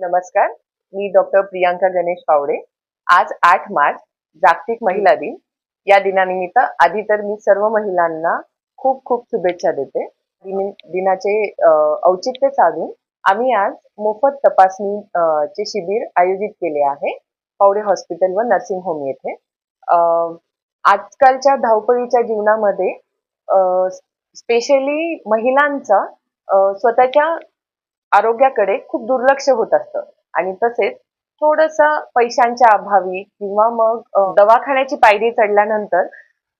नमस्कार मी डॉक्टर प्रियांका गणेश पावडे आज आठ मार्च जागतिक महिला दिन. या दिनानिमित्त आधी तर मी सर्व महिलांना खूप खूप शुभेच्छा देते. दिनाचे औचित्य साधून आम्ही आज मोफत तपासणी चे शिबिर आयोजित केले आहे. पावडे हॉस्पिटल व नर्सिंग होम येथे. आजकालच्या धावपळीच्या जीवनामध्ये स्पेशली महिलांचा स्वतःच्या आरोग्याकडे खूप दुर्लक्ष होत असतं. आणि तसेच थोडस पैशांच्या अभावी किंवा मग दवाखान्याची पायरी चढल्यानंतर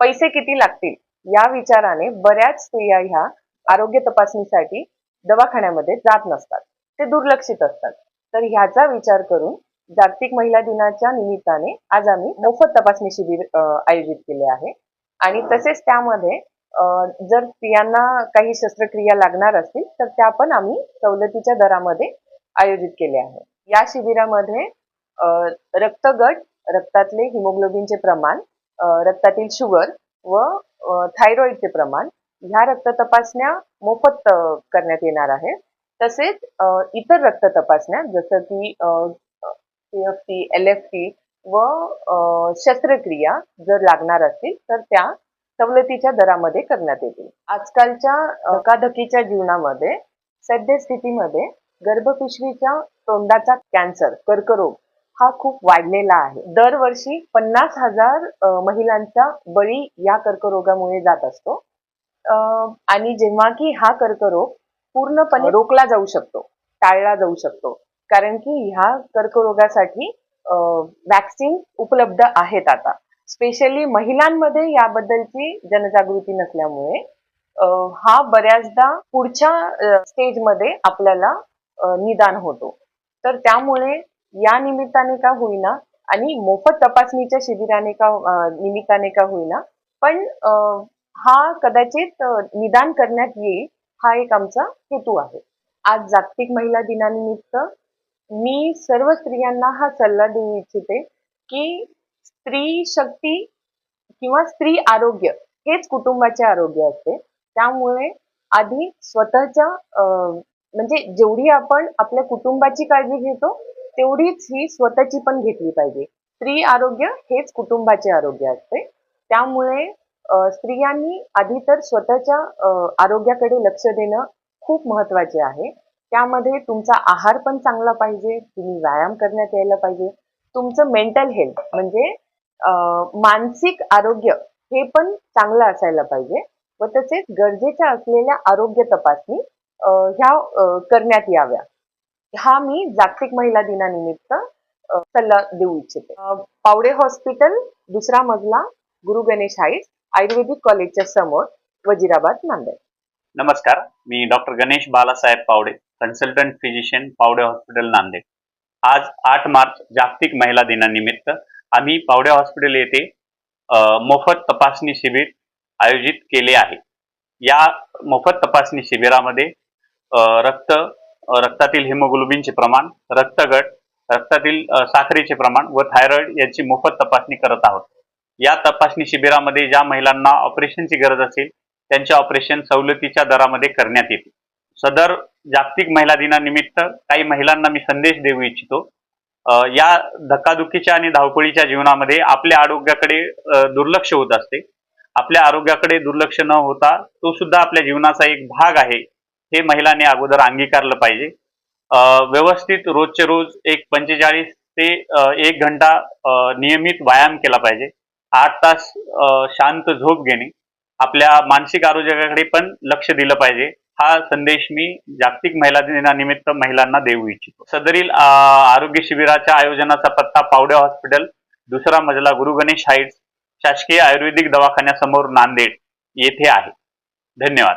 पैसे किती लागतील या विचाराने बऱ्याच स्त्रिया ह्या आरोग्य तपासणीसाठी दवाखान्यामध्ये जात नसतात. ते दुर्लक्षित असतात. तर ह्याचा विचार करून जागतिक महिला दिनाच्या निमित्ताने आज आम्ही मोफत तपासणी शिबिर आयोजित केले आहे. आणि तसेच त्यामध्ये जर स्त्रियांना काही शस्त्रक्रिया लागणार असतील तर त्या पण आम्ही सवलतीच्या दरामध्ये आयोजित केले आहे. या शिबिरामध्ये रक्तगट रक्तातले हिमोग्लोबिनचे प्रमाण रक्तातील शुगर व थायरॉइडचे प्रमाण ह्या रक्त तपासण्या मोफत करण्यात येणार आहे. तसेच इतर रक्त तपासण्या जसं की F T L F T व शस्त्रक्रिया जर लागणार असतील तर त्या सवलतीच्या दरामध्ये करण्यात येतील. आजकालच्या धकाधकीच्या जीवनामध्ये सद्यस्थितीमध्ये गर्भपिशवीच्या तोंडाचा कॅन्सर कर्करोग हा खूप वाढलेला आहे. दरवर्षी पन्नास हजार महिलांचा बळी या कर्करोगामुळे जात असतो. आणि जेव्हा की हा कर्करोग पूर्णपणे रोखला जाऊ शकतो टाळला जाऊ शकतो कारण की ह्या कर्करोगासाठी वॅक्सिन उपलब्ध आहेत आता. स्पेशली महिलांमध्ये याबद्दलची जनजागृती नसल्यामुळे हा बऱ्याचदा पुढच्या स्टेजमध्ये आपल्याला निदान होतो. तर त्यामुळे या निमित्ताने का होईना आणि मोफत तपासणीच्या शिबिराने का निमित्ताने का होईना पण हा कदाचित निदान करण्यात येईल हा एक आमचा हेतू आहे. आज जागतिक महिला दिनानिमित्त मी सर्व स्त्रियांना हा सल्ला देऊ इच्छिते की स्त्री शक्ती किंवा स्त्री आरोग्य हेच कुटुंबाचे आरोग्य असते. त्यामुळे आधी स्वतःच्या म्हणजे जेवढी आपण आपल्या कुटुंबाची काळजी घेतो तेवढीच ही स्वतःची पण घेतली पाहिजे. स्त्री आरोग्य हेच कुटुंबाचे आरोग्य असते. त्यामुळे स्त्रियांनी आधी तर स्वतःच्या आरोग्याकडे लक्ष देणं खूप महत्त्वाचे आहे. त्यामध्ये तुमचा आहार पण चांगला पाहिजे तुम्ही व्यायाम करण्यात यायला पाहिजे. तुमचं मेंटल हेल्थ म्हणजे मानसिक आरोग्य हे पण चांगलं असायला पाहिजे. व तसेच गरजेच्या असलेल्या आरोग्य तपासणी ह्या करण्यात याव्या. हा मी जागतिक महिला दिनानिमित्त सल्ला देऊ इच्छिते. पावडे हॉस्पिटल दुसरा मजला गुरु गणेश हाईट आयुर्वेदिक कॉलेजच्या समोर वजिराबाद नांदेड. नमस्कार मी doctor Ganesh Balasaheb Pawade consultant physician Pawade hospital Nanded. आज आठ मार्च जागतिक महिला दिनानिमित्त आम्ही पावडे हॉस्पिटल येथे मोफत तपासणी शिबिर आयोजित केले आहे. या मोफत तपासणी शिबिरामध्ये रक्त रक्तातील हिमोग्लोबिनचे प्रमाण रक्तगट रक्तातील साखरेचे प्रमाण व थायरॉइड यांची मोफत तपासणी करत आहोत. या तपासणी शिबिरामध्ये ज्या महिलांना ऑपरेशनची गरज असेल त्यांचे ऑपरेशन सवलतीच्या दरामध्ये करण्यात येते. सदर जागतिक महिला दिनानिमित्त काही महिलांना मी संदेश देऊ इच्छितो. या धक्काधुकीच्या आणि धावपळीच्या जीवनामध्ये आपल्या आरोग्याकडे दुर्लक्ष होत असते. आपल्या आरोग्याकडे दुर्लक्ष न होता तो सुद्धा आपल्या जीवनाचा एक भाग आहे हे महिलांनी अगोदर अंगीकारलं पाहिजे. व्यवस्थित रोजचे रोज एक पंचेचाळीस ते एक घंटा नियमित व्यायाम केला पाहिजे. आठ तास शांत झोप घेणे. आपल्या मानसिक आरोग्याकडे पण लक्ष दिलं पाहिजे. हा संदेश मी जागतिक महिला दिनानिमित्त महिलांना देऊ इच्छितो. सदरील आरोग्य शिबिराच्या आयोजनाचा पत्ता पावडे हॉस्पिटल दुसरा मजला गुरु गणेश हाईट्स शासकीय आयुर्वेदिक दवाखान्यासमोर नांदेड येथे आहे. धन्यवाद.